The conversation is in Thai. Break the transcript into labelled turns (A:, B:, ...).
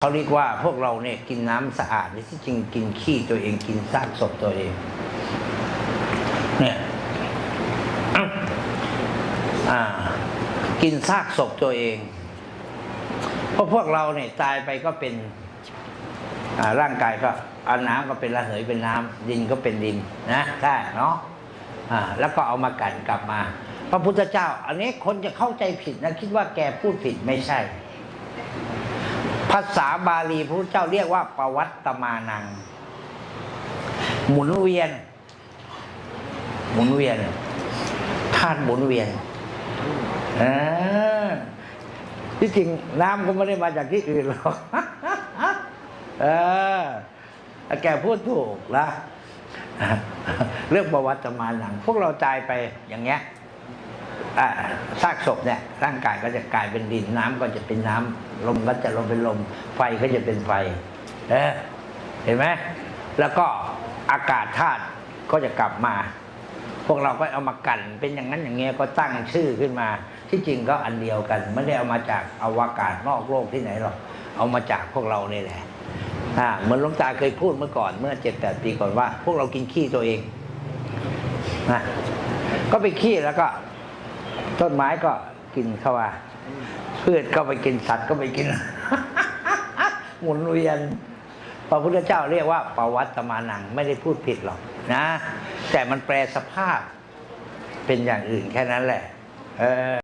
A: เขาเรียกว่าพวกเราเนี่ยกินน้ำสะอาดที่จริงกินขี้ตัวเองกินซากศพตัวเอง เนี่ยอ่ากินซากศพตัวเอง เพราะพวกเราเนี่ยตายไปก็เป็นอ่าร่างกายก็เอาน้ำก็เป็นระเหยเป็นน้ำดินก็เป็นดินนะใช่เนาะอ่าแล้วก็เอามากันกลับมา พระพุทธเจ้า อันนี้คนจะเข้าใจผิดนะคิดว่าแกพูดผิดไม่ใช่ ภาษาบาลีพระพุทธเจ้าเรียกว่าปวัตตมานัง หมุนเวียน หมุนเวียนธาตุหมุนเวียนอที่จริงน้ำก็ไม่ได้มาจากที่อื่นหรอกเออแกพูดถูกนะเรื่องประวัติมาหนัง พวกเราตายไปอย่างเงี้ย ซากศพเนี่ยร่างกายก็จะกลายเป็นดินน้ำก็จะเป็นน้ำลมก็จะลมเป็นลม ไฟก็จะเป็นไฟเออเห็นไหมแล้วก็อากาศธาตุก็จะกลับมา พวกเราก็เอามากันเป็นอย่างนั้นอย่างเงี้ยก็ตั้งชื่อขึ้นมา ที่จริงก็อันเดียวกัน ไม่ได้เอามาจากอวกาศนอกโลกที่ไหนหรอกเอามาจากพวกเราเนี่แหละอ่าเหมือนหลวงตาเคยพูดเมื่อก่อนเมื่อเจ็ดแปดปีก่อนว่า พวกเรากินขี้ตัวเองนะก็ไปขี้แล้วก็ ต้นไม้ก็กินเข้ามาพืชก็ไปกินสัตว์ก็ไปกิน หมุนเวียนพระพุทธเจ้าเรียกว่าปวัตตมานังไม่ได้พูดผิดหรอกนะ แต่มันแปลสภาพเป็นอย่างอื่นแค่นั้นแหละ เออ